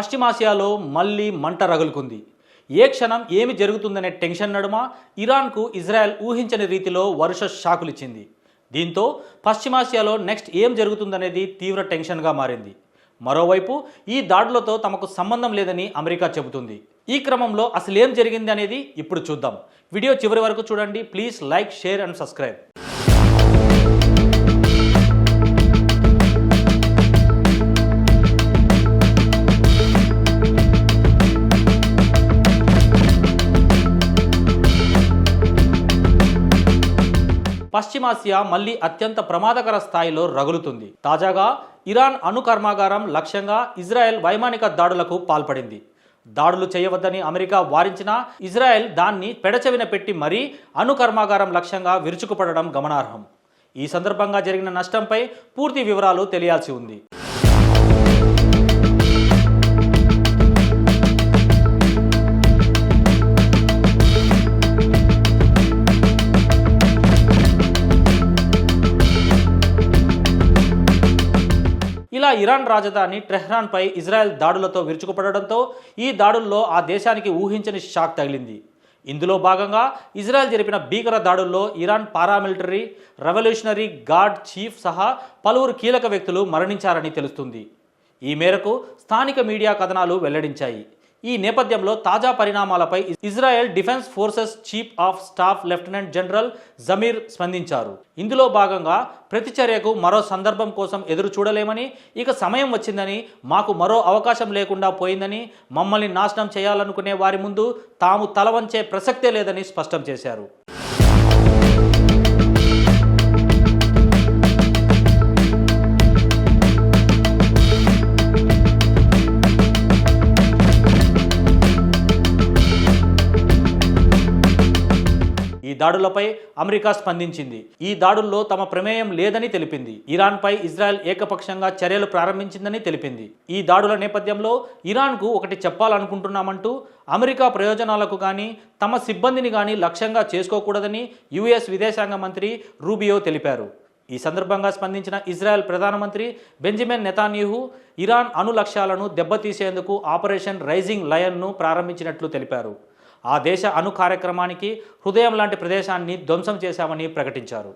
పశ్చిమాసియాలో మళ్ళీ మంట రగులుకుంది. ఏ క్షణం ఏమి జరుగుతుందనే టెన్షన్ నడుమ ఇరాన్కు ఇజ్రాయెల్ ఊహించని రీతిలో వరుస షాకులిచ్చింది. దీంతో పశ్చిమాసియాలో నెక్స్ట్ ఏం జరుగుతుందనేది తీవ్ర టెన్షన్గా మారింది. మరోవైపు ఈ దాడులతో తమకు సంబంధం లేదని అమెరికా చెబుతుంది. ఈ క్రమంలో అసలేం జరిగింది అనేది ఇప్పుడు చూద్దాం. వీడియో చివరి వరకు చూడండి. Please like share and subscribe. పశ్చిమాసియా మళ్ళీ అత్యంత ప్రమాదకర స్థాయిలో రగులుతుంది. తాజాగా ఇరాన్ అణు కర్మాగారం లక్ష్యంగా ఇజ్రాయెల్ వైమానిక దాడులకు పాల్పడింది. దాడులు చేయవద్దని అమెరికా వారించినా ఇజ్రాయెల్ దాన్ని పెడచెవిన పెట్టి మరీ అణు కర్మాగారం లక్ష్యంగా విరుచుకుపడడం గమనార్హం. ఈ సందర్భంగా జరిగిన నష్టంపై పూర్తి వివరాలు తెలియాల్సి ఉంది. ఇలా ఇరాన్ రాజధాని టెహ్రాన్పై ఇజ్రాయెల్ దాడులతో విరుచుకుపడడంతో ఈ దాడుల్లో ఆ దేశానికి ఊహించని షాక్ తగిలింది. ఇందులో భాగంగా ఇజ్రాయెల్ జరిపిన భీకర దాడుల్లో Iran paramilitary revolutionary guard chief సహా పలువురు కీలక వ్యక్తులు మరణించారని తెలుస్తుంది. ఈ మేరకు స్థానిక మీడియా కథనాలు వెల్లడించాయి. ఈ నేపథ్యంలో తాజా పరిణామాలపై Israel defence forces chief of staff lieutenant general Zamir స్పందించారు. ఇందులో భాగంగా ప్రతిచర్యకు మరో సందర్భం కోసం ఎదురు చూడలేమని ఇక సమయం వచ్చిందని మాకు మరో అవకాశం లేకుండా పోయిందని మమ్మల్ని నాశనం చేయాలనుకునే వారి ముందు తాము తలవంచే ప్రసక్తే లేదని స్పష్టం చేశారు. దాడులపై అమెరికా స్పందించింది. ఈ దాడుల్లో తమ ప్రమేయం లేదని తెలిపింది. ఇరాన్పై ఇజ్రాయెల్ ఏకపక్షంగా చర్యలు ప్రారంభించిందని తెలిపింది. ఈ దాడుల నేపథ్యంలో ఇరాన్కు ఒకటి చెప్పాలనుకుంటున్నామంటూ అమెరికా ప్రయోజనాలకు కానీ తమ సిబ్బందిని కానీ లక్ష్యంగా చేసుకోకూడదని యుఎస్ విదేశాంగ మంత్రి రూబియో తెలిపారు. ఈ సందర్భంగా స్పందించిన ఇజ్రాయెల్ ప్రధానమంత్రి బెంజమిన్ నెతాన్యూహు ఇరాన్ అణు లక్ష్యాలను దెబ్బతీసేందుకు ఆపరేషన్ రైజింగ్ లయన్ను ప్రారంభించినట్లు తెలిపారు. ఆ దేశ అణు కార్యక్రమానికి హృదయం లాంటి ప్రదేశాన్ని ధ్వంసం చేశామని ప్రకటించారు.